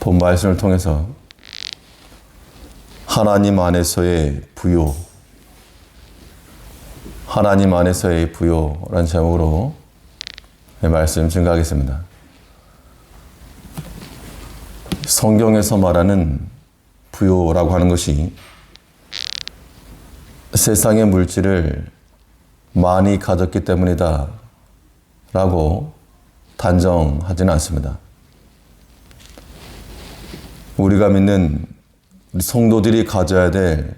본 말씀을 통해서 하나님 안에서의 부요, 하나님 안에서의 부요라는 제목으로 말씀 증가하겠습니다. 성경에서 말하는 부요라고 하는 것이 세상의 물질을 많이 가졌기 때문이다 라고 단정하지는 않습니다. 우리가 믿는 우리 성도들이 가져야 될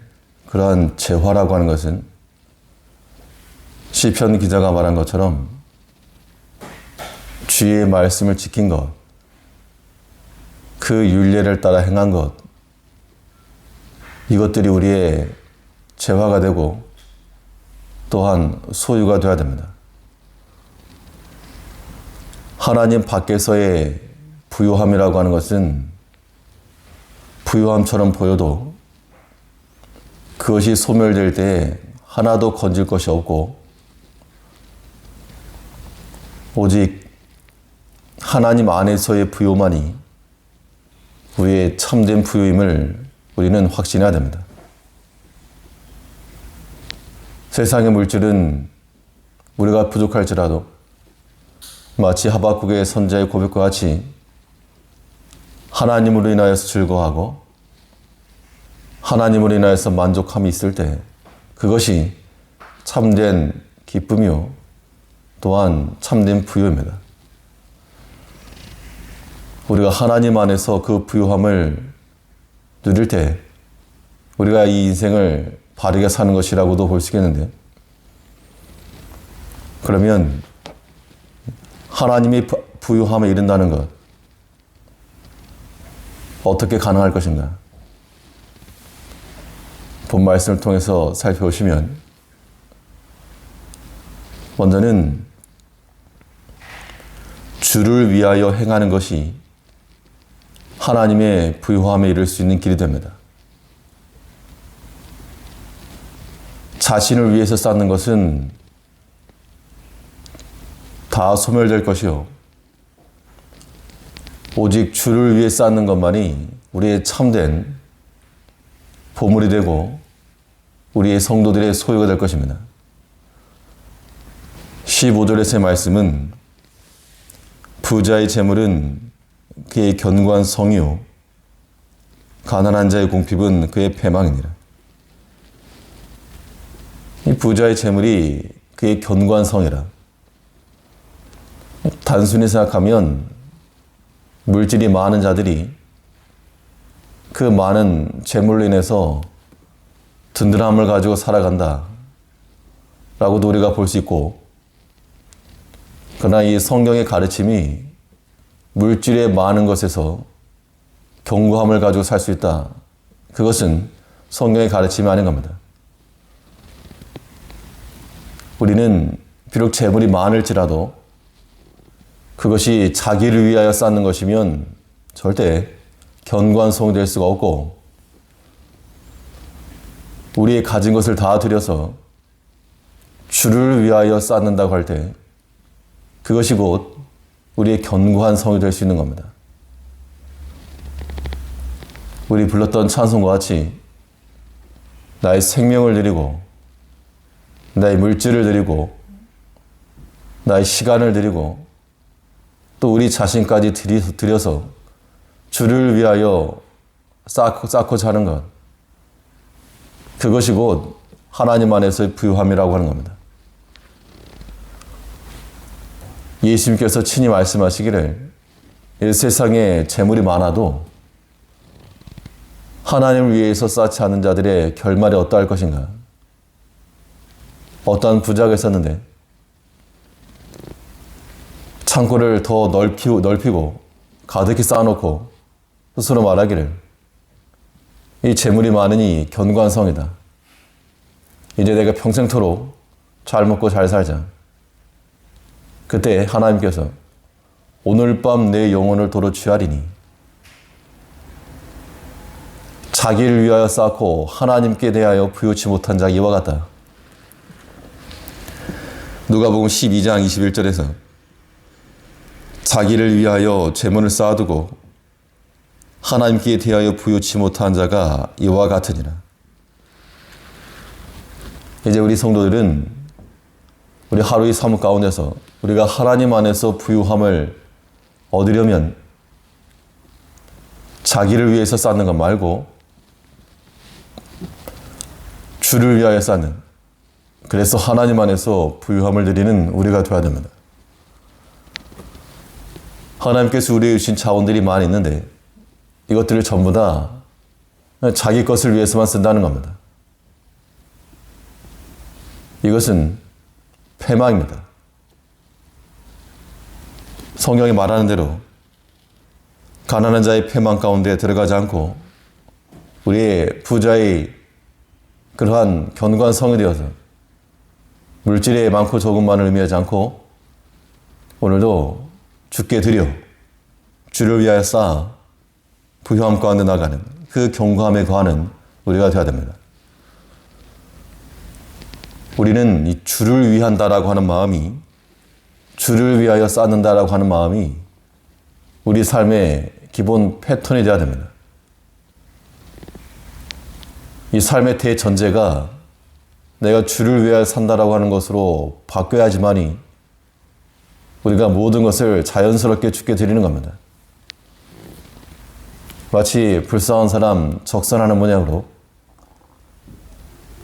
그러한 재화라고 하는 것은 시편 기자가 말한 것처럼 주의 말씀을 지킨 것, 그 윤례를 따라 행한 것, 이것들이 우리의 재화가 되고 또한 소유가 되어야 됩니다. 하나님 밖에서의 부요함이라고 하는 것은 부요함처럼 보여도 그것이 소멸될 때 하나도 건질 것이 없고 오직 하나님 안에서의 부요만이 우리의 참된 부요임을 우리는 확신해야 됩니다. 세상의 물질은 우리가 부족할지라도 마치 하박국의 선자의 고백과 같이 하나님으로 인하여서 즐거워하고 하나님으로 인하여서 만족함이 있을 때 그것이 참된 기쁨이요 또한 참된 부요입니다. 우리가 하나님 안에서 그 부요함을 누릴 때 우리가 이 인생을 바르게 사는 것이라고도 볼 수 있겠는데 그러면 하나님이 부유함에 이른다는 것 어떻게 가능할 것인가? 본 말씀을 통해서 살펴보시면 먼저는 주를 위하여 행하는 것이 하나님의 부유함에 이를 수 있는 길이 됩니다. 자신을 위해서 쌓는 것은 다 소멸될 것이요. 오직 주를 위해 쌓는 것만이 우리의 참된 보물이 되고 우리의 성도들의 소유가 될 것입니다. 15절에서의 말씀은 부자의 재물은 그의 견고한 성이요 가난한 자의 공핍은 그의 패망이니라. 이 부자의 재물이 그의 견고한 성이라. 단순히 생각하면 물질이 많은 자들이 그 많은 재물로 인해서 든든함을 가지고 살아간다. 라고도 우리가 볼 수 있고, 그러나 이 성경의 가르침이 물질의 많은 것에서 견고함을 가지고 살 수 있다. 그것은 성경의 가르침이 아닌 겁니다. 우리는 비록 재물이 많을지라도 그것이 자기를 위하여 쌓는 것이면 절대 견고한 성이 될 수가 없고 우리의 가진 것을 다 들여서 주를 위하여 쌓는다고 할 때 그것이 곧 우리의 견고한 성이 될 수 있는 겁니다. 우리 불렀던 찬송과 같이 나의 생명을 드리고 나의 물질을 드리고 나의 시간을 드리고 또 우리 자신까지 들여서 주를 위하여 쌓고, 쌓고 자는 것. 그것이 곧 하나님 안에서의 부유함이라고 하는 겁니다. 예수님께서 친히 말씀하시기를 이 세상에 재물이 많아도 하나님을 위해서 쌓지 않는 자들의 결말이 어떠할 것인가? 어떠한 부자가 있었는데 창고를 더 넓히고, 넓히고 가득히 쌓아놓고 스스로 말하기를 이 재물이 많으니 견고한 성이다. 이제 내가 평생토록 잘 먹고 잘 살자. 그때 하나님께서 오늘 밤 내 영혼을 도로 취하리니 자기를 위하여 쌓고 하나님께 대하여 부요치 못한 자 이와 같다. 누가복음 12장 21절에서 자기를 위하여 재물을 쌓아두고 하나님께 대하여 부유치 못한 자가 이와 같으니라. 이제 우리 성도들은 우리 하루의 삶 가운데서 우리가 하나님 안에서 부유함을 얻으려면 자기를 위해서 쌓는 것 말고 주를 위하여 쌓는 그래서 하나님 안에서 부유함을 드리는 우리가 되어야 됩니다. 하나님께서 우리에게 주신 자원들이 많이 있는데 이것들을 전부 다 자기 것을 위해서만 쓴다는 겁니다. 이것은 패망입니다. 성경이 말하는 대로 가난한 자의 패망 가운데 들어가지 않고 우리의 부자의 그러한 견고한 성이 되어서 물질에 많고 조금만을 의미하지 않고 오늘도 주께 드려 주를 위하여 쌓아 부유함 가운데 나가는 그 경고함에 거하는 우리가 되어야 됩니다. 우리는 이 주를 위한다라고 하는 마음이 주를 위하여 쌓는다라고 하는 마음이 우리 삶의 기본 패턴이 되어야 됩니다. 이 삶의 대전제가 내가 주를 위하여 산다라고 하는 것으로 바뀌어야지만이 우리가 모든 것을 자연스럽게 주께 드리는 겁니다. 마치 불쌍한 사람 적선하는 모양으로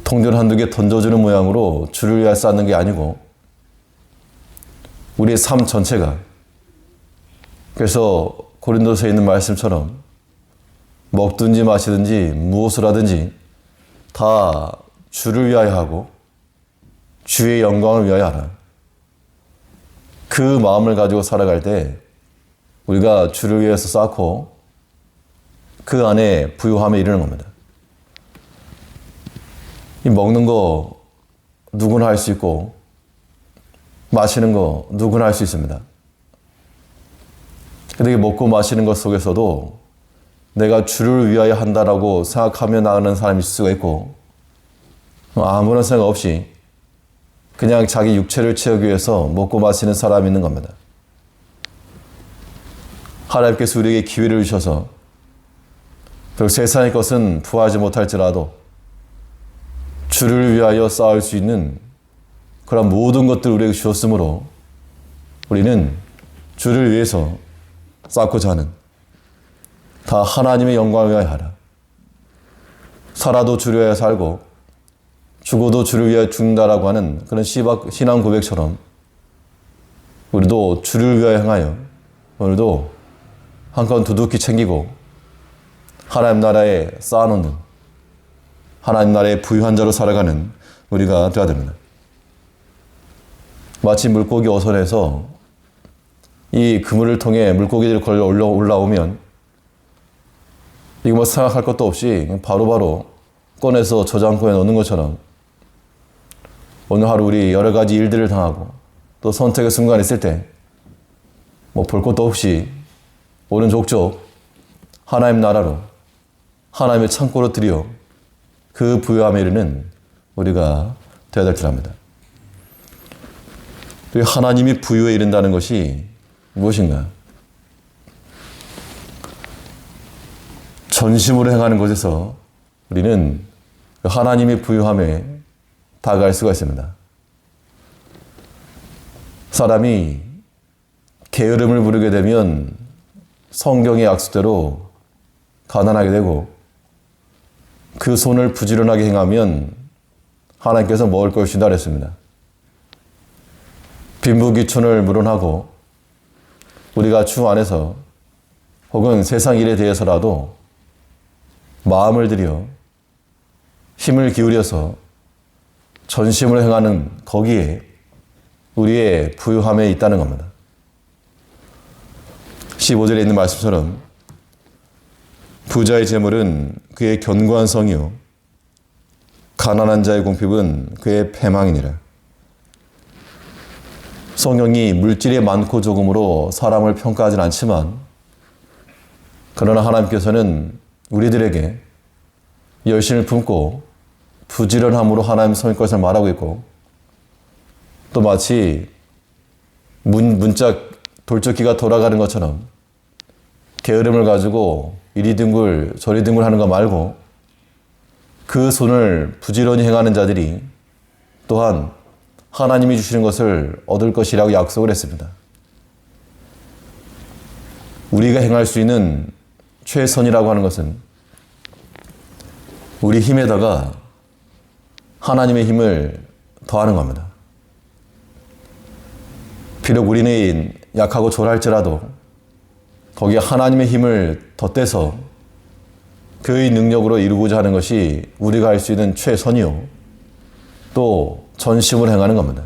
통전 한두 개 던져주는 모양으로 주를 위하여 쌓는 게 아니고 우리의 삶 전체가 그래서 고린도서에 있는 말씀처럼 먹든지 마시든지 무엇을 하든지 다 주를 위하여 하고 주의 영광을 위하여 하라. 그 마음을 가지고 살아갈 때 우리가 주를 위해서 쌓고 그 안에 부유함에 이르는 겁니다. 이 먹는 거 누구나 할 수 있고 마시는 거 누구나 할 수 있습니다. 근데 먹고 마시는 것 속에서도 내가 주를 위하여 한다라고 생각하며 나가는 사람이 있을 수가 있고 아무런 생각 없이 그냥 자기 육체를 채우기 위해서 먹고 마시는 사람이 있는 겁니다. 하나님께서 우리에게 기회를 주셔서 그 세상의 것은 부하지 못할지라도 주를 위하여 쌓을 수 있는 그런 모든 것들 우리에게 주셨으므로 우리는 주를 위해서 쌓고자 하는 다 하나님의 영광을 위하여 하라. 살아도 주를 위하여 살고 죽어도 주를 위하여 죽는다라고 하는 그런 신앙 고백처럼 우리도 주를 위하여 향하여 오늘도 한 건 두둑히 챙기고 하나님 나라에 쌓아놓는 하나님 나라의 부유한 자로 살아가는 우리가 되어야 됩니다. 마치 물고기 어선에서 이 그물을 통해 물고기들이 걸려 올라오면 이거 뭐 생각할 것도 없이 바로바로 바로 꺼내서 저장고에 넣는 것처럼 오늘 하루 우리 여러 가지 일들을 당하고 또 선택의 순간이 있을 때 뭐 볼 것도 없이 오른 족족 하나님 나라로 하나님의 창고로 들여 그 부유함에 이르는 우리가 되어야 될 줄 압니다. 하나님이 부유에 이른다는 것이 무엇인가? 전심으로 행하는 것에서 우리는 하나님의 부유함에 다가갈 수가 있습니다. 사람이 게으름을 부르게 되면 성경의 약속대로 가난하게 되고 그 손을 부지런하게 행하면 하나님께서 먹을 걸 주신다 그랬습니다. 빈부귀천을 물어하고 우리가 주 안에서 혹은 세상 일에 대해서라도 마음을 들여 힘을 기울여서 전심을 행하는 거기에 우리의 부유함에 있다는 겁니다. 15절에 있는 말씀처럼 부자의 재물은 그의 견고한 성이요 가난한 자의 공핍은 그의 패망이니라. 성경이 물질이 많고 조금으로 사람을 평가하진 않지만 그러나 하나님께서는 우리들에게 열심을 품고 부지런함으로 하나님 성의 것을 말하고 있고 또 마치 문, 문짝 돌적기가 돌아가는 것처럼 게으름을 가지고 이리 둥글 저리 둥글 하는 거 말고 그 손을 부지런히 행하는 자들이 또한 하나님이 주시는 것을 얻을 것이라고 약속을 했습니다. 우리가 행할 수 있는 최선이라고 하는 것은 우리 힘에다가 하나님의 힘을 더하는 겁니다. 비록 우리는 약하고 졸할지라도 거기에 하나님의 힘을 덧대서 그의 능력으로 이루고자 하는 것이 우리가 할 수 있는 최선이요. 또 전심을 행하는 겁니다.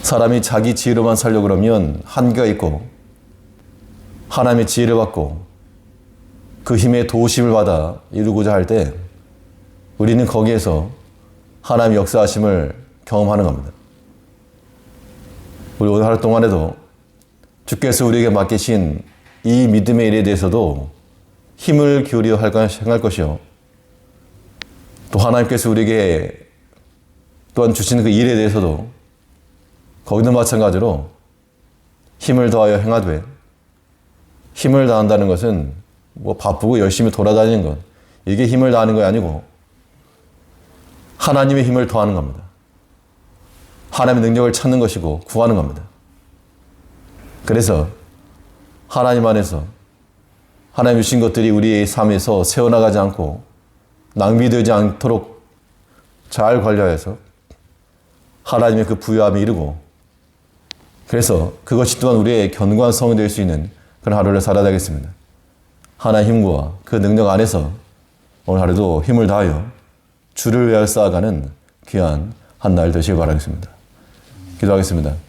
사람이 자기 지혜로만 살려고 그러면 한계가 있고 하나님의 지혜를 받고 그 힘의 도우심을 받아 이루고자 할 때 우리는 거기에서 하나님의 역사하심을 경험하는 겁니다. 우리 오늘 하루 동안에도 주께서 우리에게 맡기신 이 믿음의 일에 대해서도 힘을 기울여 할 것이요. 또 하나님께서 우리에게 또한 주신 그 일에 대해서도 거기도 마찬가지로 힘을 더하여 행하되 힘을 다한다는 것은 뭐 바쁘고 열심히 돌아다니는 것 이게 힘을 다하는 것이 아니고 하나님의 힘을 더하는 겁니다. 하나님의 능력을 찾는 것이고 구하는 겁니다. 그래서 하나님 안에서 하나님 주신 것들이 우리의 삶에서 새어나가지 않고 낭비되지 않도록 잘 관리하여서 하나님의 그 부유함에 이르고 그래서 그것이 또한 우리의 견고한 성이 될 수 있는 그런 하루를 살아야겠습니다. 하나의 힘과 그 능력 안에서 오늘 하루도 힘을 다하여 주를 위하여 쌓아가는 귀한 한 날 되시길 바라겠습니다. 기도하겠습니다.